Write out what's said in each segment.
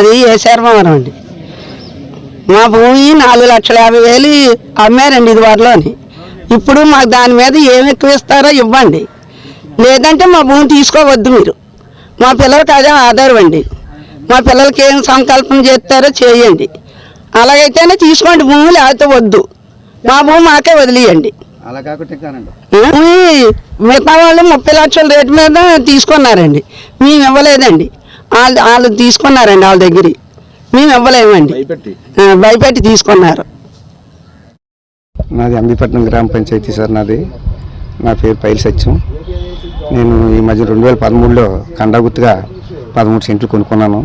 అది ఏ శర్మవరం అండి? మా భూమి నాలుగు లక్షల యాభై వేలు అమ్మారండి ఇది వారిలోని ఇప్పుడు మాకు దాని మీద ఏమి ఎక్కువ ఇస్తారో ఇవ్వండి. లేదంటే మా భూమి తీసుకోవద్దు మీరు. మా పిల్లలకి అదే ఆధారం అండి. మా పిల్లలకి ఏం సంకల్పం చేస్తారో చేయండి. అలాగైతేనే తీసుకోండి భూమి లేకపోతే వద్దు. మా భూమి మాకే వదిలేయండి. మిగతా వాళ్ళు ముప్పై లక్షల రేటు మీద తీసుకున్నారండి. మేము ఇవ్వలేదండి. వాళ్ళు వాళ్ళు తీసుకున్నారండి వాళ్ళ దగ్గర మేము ఇవ్వలేమండి. భయపెట్టి? తీసుకున్నారు. నాది అంబిపట్నం గ్రామ పంచాయతీ సార్ నాది. నా పేరు పైలు సత్యం. నేను ఈ మధ్య రెండు వేల పదమూడులో కండాగుత్తుగా పదమూడు సెంట్లు కొనుక్కున్నాను.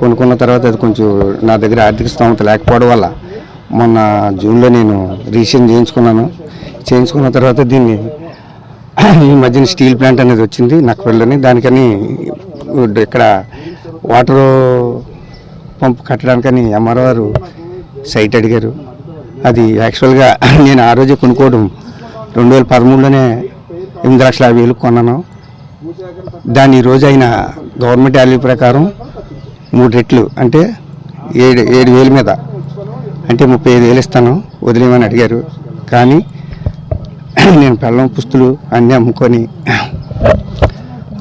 కొనుక్కున్న తర్వాత అది కొంచెం నా దగ్గర ఆర్థిక స్తోమత లేకపోవడం వల్ల మొన్న జూన్లో నేను రీసెంట్ చేయించుకున్నాను. చేయించుకున్న తర్వాత దీన్ని ఈ మధ్యన స్టీల్ ప్లాంట్ అనేది వచ్చింది నక్కపల్లిలోని దానికని ఇక్కడ వాటర్ పంప్ కట్టడానికని ఎంఆర్ఓ గారు సైట్ అడిగారు. అది యాక్చువల్గా నేను ఆ రోజే కొనుక్కోవడం రెండు వేల పదమూడులోనే ఎనిమిది లక్షల యాభై వేలు కొన్నాను. దాని ఈరోజు రోజు అయిన గవర్నమెంట్ వాల్యూ ప్రకారం మూడు రెట్లు అంటే ఏడు ఏడు వేల మీద అంటే ముప్పై ఐదు వేలు ఇస్తాను వదిలేమని అడిగారు. కానీ నేను పెళ్ళం పుస్తులు అన్నీ అమ్ముకొని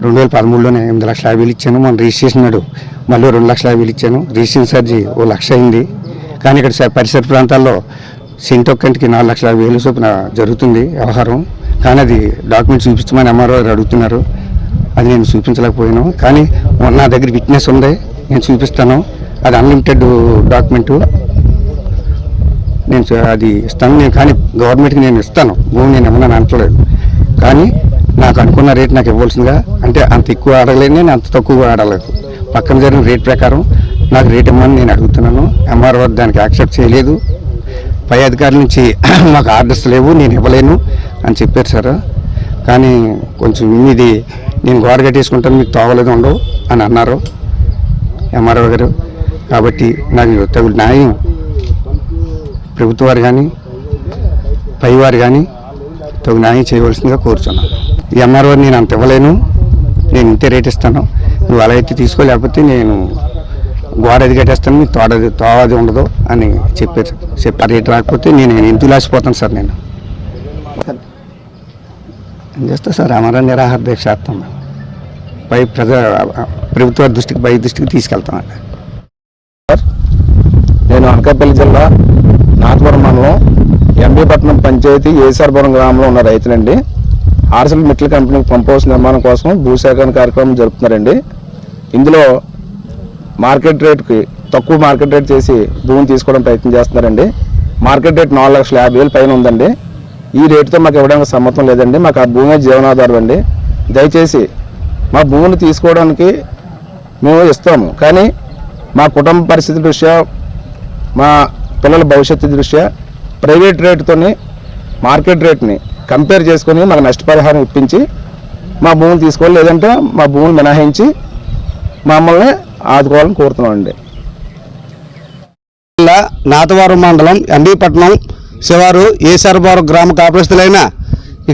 రెండు వేల పదమూడులోనే ఎనిమిది లక్షల యాభై వేలు ఇచ్చాను. మనం రిజిస్ట్రేషన్ నాడు మళ్ళీ రెండు లక్షల యాభై వేలు ఇచ్చాను. రిజిస్ట్రేషన్ ఛార్జీ ఓ లక్ష అయింది. కానీ ఇక్కడ స- పరిసర ప్రాంతాల్లో సెంట్ ఒక్కంటికి నాలుగు లక్షల యాభై వేలు చొప్పున జరుగుతుంది వ్యవహారం. కానీ అది డాక్యుమెంట్ చూపించమని ఎంఆర్ఓ గారు అడుగుతున్నారు. అది నేను చూపించలేకపోయాను. కానీ నా దగ్గర విట్నెస్ ఉంది. నేను చూపిస్తాను. అది అన్లిమిటెడ్ డాక్యుమెంటు. నేను అది ఇస్తాను. నేను కానీ గవర్నమెంట్కి నేను ఇస్తాను. భూమి నేను ఏమన్నా అనట్లేదు కానీ నాకు అనుకున్న రేట్ నాకు ఇవ్వాల్సిందిగా అంటే అంత ఎక్కువ ఆడలేను నేను అంత తక్కువ ఆడలేదు. పక్కన జరిగిన రేట్ ప్రకారం నాకు రేట్ ఇమ్మని నేను అడుగుతున్నాను. ఎంఆర్ఓ దానికి యాక్సెప్ట్ చేయలేదు. పై అధికారుల నుంచి మాకు ఆర్డర్స్ లేవు నేను ఇవ్వలేను అని చెప్పారు సార్. కానీ కొంచెం ఇది నేను గోడ కట్టేసుకుంటాను మీకు తోవలేదు ఉండవు అని అన్నారు ఎంఆర్ఓ గారు. కాబట్టి నాకు తగు న్యాయం. ప్రభుత్వ వారు కానీ పైవారు కానీ తగు న్యాయం చేయవలసిందిగా కోరుచున్నాను. ఎంఆర్ఓ నేను అంత ఇవ్వలేను. నేను ఇంతే రేట్ ఇస్తాను. నువ్వు అలా అయితే తీసుకో లేకపోతే నేను గోడ అది కట్టేస్తాను మీ తోడది తోవది ఉండదు అని చెప్పారు. చెప్పారు. రేట్ రాకపోతే నేను ఎందుకు లాసిపోతాను సార్ నేను? ఏం చేస్తా సార్? అమర నిరాహార దీక్ష చేస్తాం పై ప్రజా ప్రభుత్వ దృష్టికి పై దృష్టికి తీసుకెళ్తామండి నేను అనకాపల్లి జిల్లా నాథపురం మండలం ఎంబీపట్నం పంచాయతీ ఏసారపురం గ్రామంలో ఉన్న రైతులండి. ఆర్సల్ మెట్ల కంపెనీకి పంప్ హౌస్ నిర్మాణం కోసం భూసేకరణ కార్యక్రమం జరుపుతున్నారండి. ఇందులో మార్కెట్ రేట్కి తక్కువ మార్కెట్ రేట్ చేసి భూమిని తీసుకోవడం ప్రయత్నం చేస్తున్నారండి. మార్కెట్ రేట్ నాలుగు లక్షల యాభై వేలు పైన ఉందండి. ఈ రేటుతో మాకు ఇవ్వడానికి సమ్మతం లేదండి. మాకు ఆ భూమే జీవనాధారం అండి. దయచేసి మా భూమిని తీసుకోవడానికి మేము ఇస్తాము. కానీ మా కుటుంబ పరిస్థితి దృష్ట్యా మా పిల్లల భవిష్యత్తు దృష్ట్యా ప్రైవేట్ రేటుతోని మార్కెట్ రేట్ని కంపేర్ చేసుకొని మాకు నష్టపరిహారం ఇప్పించి మా భూములు తీసుకోవాలి లేదంటే మా భూములు మినహాయించి మమ్మల్ని ఆదుకోవాలని కోరుతున్నామండి. జిల్లా నాతవరం మండలం ఎంబీపట్నం శివారు ఏసర్బారు గ్రామ కాపురస్తులైన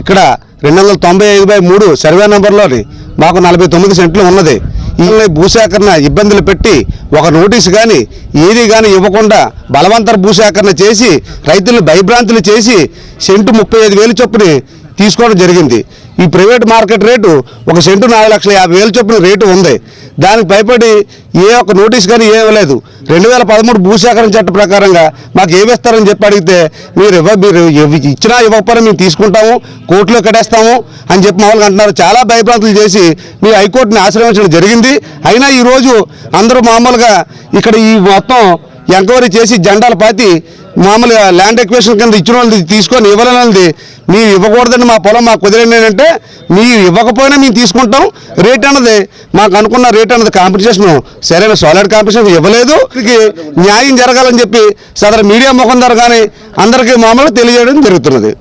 ఇక్కడ రెండు వందల తొంభై ఐదు బై మూడు సర్వే నెంబర్లోని మాకు నలభై తొమ్మిది సెంట్లు ఉన్నది. ఈ భూసేకరణ ఇబ్బందులు పెట్టి ఒక నోటీసు కానీ ఏది కానీ ఇవ్వకుండా బలవంతర భూసేకరణ చేసి రైతులను భయభ్రాంతులు చేసి సెంటు ముప్పై ఐదు వేలు చొప్పుని తీసుకోవడం జరిగింది. ఈ ప్రైవేట్ మార్కెట్ రేటు ఒక సెంటు నాలుగు లక్షల యాభై వేల చొప్పున రేటు ఉంది. దానికి భయపడి ఏ ఒక్క నోటీస్ కానీ ఏం ఇవ్వలేదు. రెండు వేల పదమూడు భూసేకరణ చట్ట ప్రకారంగా మాకు ఏమిస్తారని చెప్పి అడిగితే మీరు ఇవ్వ మీరు ఇచ్చినా ఇవ్వకపోయినా మేము తీసుకుంటాము కోర్టులో కట్టేస్తాము అని చెప్పి మామూలుగా అంటున్నారు. చాలా భయభ్రాంతులు చేసి మీ హైకోర్టుని ఆశ్రయించడం జరిగింది. అయినా ఈరోజు అందరూ మామూలుగా ఇక్కడ ఈ మొత్తం ఎంక్వైరీ చేసి జెండాలు పాతి మామూలుగా ల్యాండ్ ఎక్వేషన్ కింద ఇచ్చిన వాళ్ళది తీసుకొని ఇవ్వలేని మీరు ఇవ్వకూడదని మా పొలం మాకు కుదిరింది ఏంటంటే మీరు ఇవ్వకపోయినా మేము తీసుకుంటాం. రేట్ అన్నది మాకు అనుకున్న రేట్ అన్నది కాంపిటీషన్ సరైన సాలిడ్ కాంపిటీషన్ ఇవ్వలేదు. న్యాయం జరగాలని చెప్పి సదరు మీడియా ముఖం ద్వారా కానీ అందరికీ మామూలుగా తెలియజేయడం జరుగుతున్నది.